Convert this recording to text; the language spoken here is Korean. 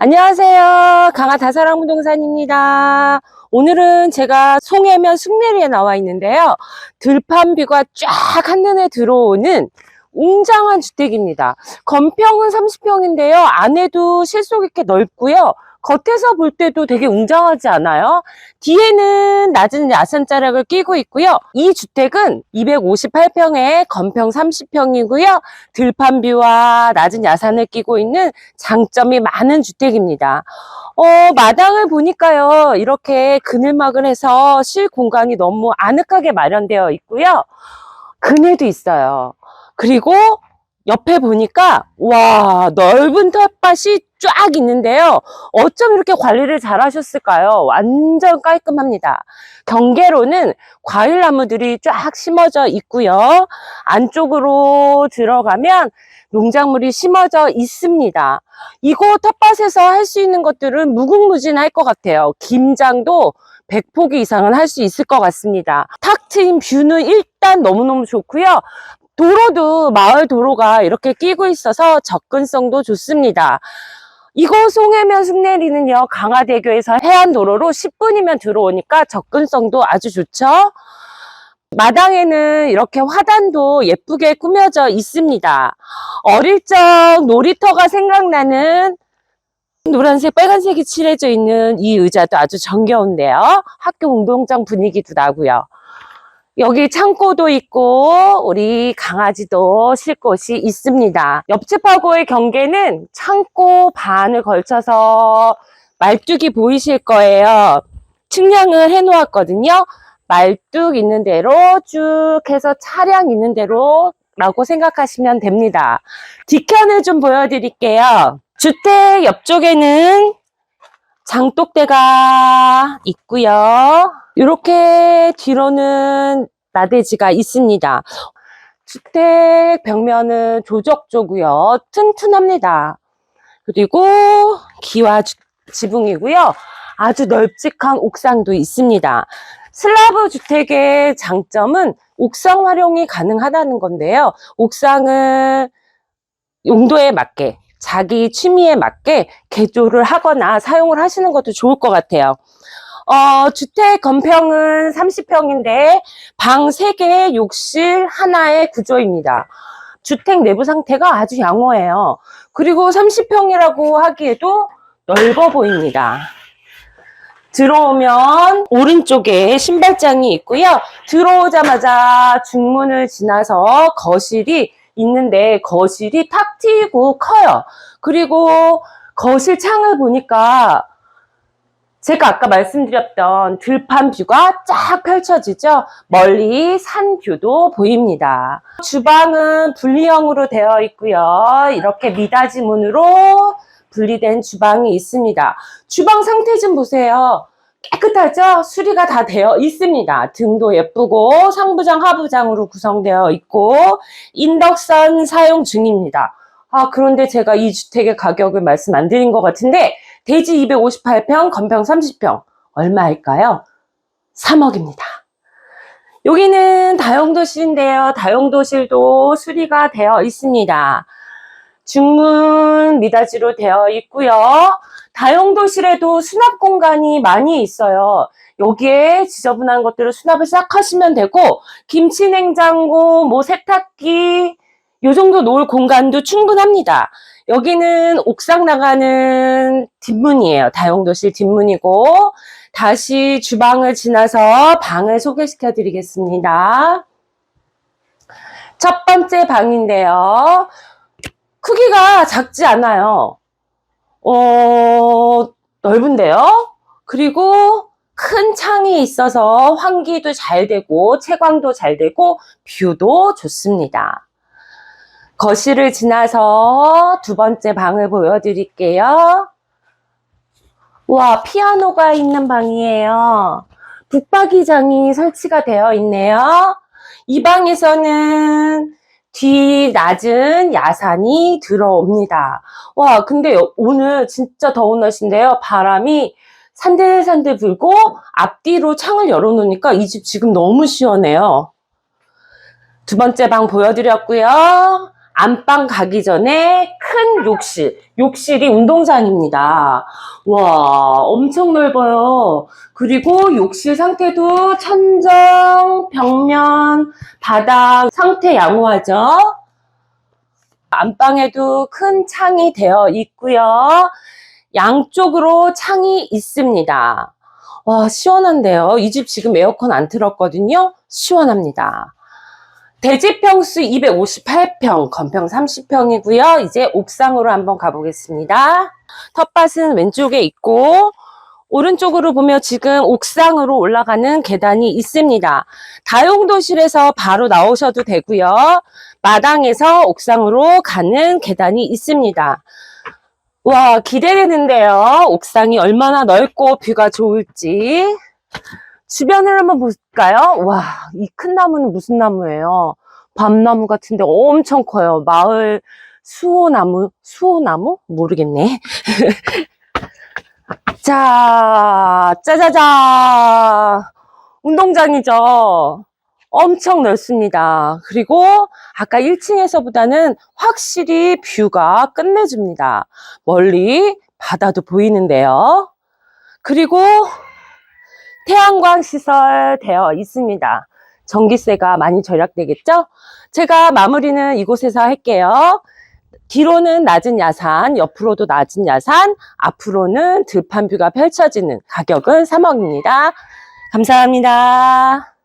안녕하세요. 강화 다사랑 부동산입니다. 오늘은 제가 송해면 숭례리에 나와 있는데요. 들판뷰가 쫙 한눈에 들어오는 웅장한 주택입니다. 건평은 30평인데요. 안에도 실속 있게 넓고요. 겉에서 볼 때도 되게 웅장하지 않아요? 뒤에는 낮은 야산자락을 끼고 있고요. 이 주택은 258평에 건평 30평이고요. 들판뷰와 낮은 야산을 끼고 있는 장점이 많은 주택입니다. 어, 마당을 보니까요. 이렇게 그늘막을 해서 쉴 공간이 너무 아늑하게 마련되어 있고요. 그늘도 있어요. 그리고 옆에 보니까 와 넓은 텃밭이 쫙 있는데요. 어쩜 이렇게 관리를 잘 하셨을까요? 완전 깔끔합니다. 경계로는 과일 나무들이 쫙 심어져 있고요. 안쪽으로 들어가면 농작물이 심어져 있습니다. 이곳 텃밭에서 할 수 있는 것들은 무궁무진할 것 같아요. 김장도 100포기 이상은 할 수 있을 것 같습니다. 탁 트인 뷰는 일단 너무너무 좋고요. 도로도 마을 도로가 이렇게 끼고 있어서 접근성도 좋습니다. 이곳 송해면 숭례리는요 강화대교에서 해안도로로 10분이면 들어오니까 접근성도 아주 좋죠. 마당에는 이렇게 화단도 예쁘게 꾸며져 있습니다. 어릴 적 놀이터가 생각나는 노란색, 빨간색이 칠해져 있는 이 의자도 아주 정겨운데요. 학교 운동장 분위기도 나고요. 여기 창고도 있고 우리 강아지도 쉴 곳이 있습니다. 옆집하고의 경계는 창고 반을 걸쳐서 말뚝이 보이실 거예요. 측량을 해놓았거든요. 말뚝 있는 대로 쭉 해서 차량 있는 대로 라고 생각하시면 됩니다. 뒤편을 좀 보여드릴게요. 주택 옆쪽에는 장독대가 있고요. 이렇게 뒤로는 나대지가 있습니다. 주택 벽면은 조적조고요. 튼튼합니다. 그리고 기와 주- 지붕이고요. 아주 널찍한 옥상도 있습니다. 슬라브 주택의 장점은 옥상 활용이 가능하다는 건데요. 옥상은 용도에 맞게 자기 취미에 맞게 개조를 하거나 사용을 하시는 것도 좋을 것 같아요. 어, 주택 건평은 30평인데 방 3개, 욕실 하나의 구조입니다. 주택 내부 상태가 아주 양호해요. 그리고 30평이라고 하기에도 넓어 보입니다. 들어오면 오른쪽에 신발장이 있고요. 들어오자마자 중문을 지나서 거실이 있는데 거실이 탁 트이고 커요. 그리고 거실 창을 보니까 제가 아까 말씀드렸던 들판 뷰가 쫙 펼쳐지죠. 멀리 산 뷰도 보입니다. 주방은 분리형으로 되어 있고요. 이렇게 미닫이 문으로 분리된 주방이 있습니다. 주방 상태 좀 보세요. 깨끗하죠? 수리가 다 되어 있습니다. 등도 예쁘고 상부장, 하부장으로 구성되어 있고 인덕션 사용 중입니다. 아, 그런데 제가 이 주택의 가격을 말씀 안 드린 것 같은데 대지 258평, 건평 30평 얼마일까요? 3억입니다. 여기는 다용도실인데요. 다용도실도 수리가 되어 있습니다. 중문 미닫이로 되어 있고요. 다용도실에도 수납 공간이 많이 있어요. 여기에 지저분한 것들을 수납을 싹 하시면 되고 김치 냉장고, 뭐 세탁기 요 정도 놓을 공간도 충분합니다. 여기는 옥상 나가는 뒷문이에요. 다용도실 뒷문이고 다시 주방을 지나서 방을 소개시켜 드리겠습니다. 첫 번째 방인데요. 크기가 작지 않아요. 어, 넓은데요. 그리고 큰 창이 있어서 환기도 잘 되고 채광도 잘 되고 뷰도 좋습니다. 거실을 지나서 두 번째 방을 보여드릴게요. 와, 피아노가 있는 방이에요. 북박이장이 설치가 되어 있네요. 이 방에서는 뒤 낮은 야산이 들어옵니다. 와, 근데 여- 오늘 진짜 더운 날씨인데요. 바람이 산들산들 불고 앞뒤로 창을 열어놓으니까 이 집 지금 너무 시원해요. 두 번째 방 보여드렸고요. 안방 가기 전에 큰 욕실. 욕실이 운동장입니다. 와, 엄청 넓어요. 그리고 욕실 상태도 천정, 벽면, 바닥 상태 양호하죠? 안방에도 큰 창이 되어 있고요. 양쪽으로 창이 있습니다. 와, 시원한데요. 이 집 지금 에어컨 안 틀었거든요. 시원합니다. 대지평수 258평, 건평 30평이고요. 이제 옥상으로 한번 가보겠습니다. 텃밭은 왼쪽에 있고 오른쪽으로 보면 지금 옥상으로 올라가는 계단이 있습니다. 다용도실에서 바로 나오셔도 되고요. 마당에서 옥상으로 가는 계단이 있습니다. 와, 기대되는데요. 옥상이 얼마나 넓고 뷰가 좋을지. 주변을 한번 볼까요? 와, 이 큰 나무는 무슨 나무예요? 밤나무 같은데 엄청 커요. 마을 수호나무, 수호나무? 모르겠네. 자, 짜자자. 운동장이죠. 엄청 넓습니다. 그리고 아까 1층에서보다는 확실히 뷰가 끝내줍니다. 멀리 바다도 보이는데요. 그리고 태양광 시설 되어 있습니다. 전기세가 많이 절약되겠죠? 제가 마무리는 이곳에서 할게요. 뒤로는 낮은 야산, 옆으로도 낮은 야산, 앞으로는 들판 뷰가 펼쳐지는 가격은 3억입니다. 감사합니다.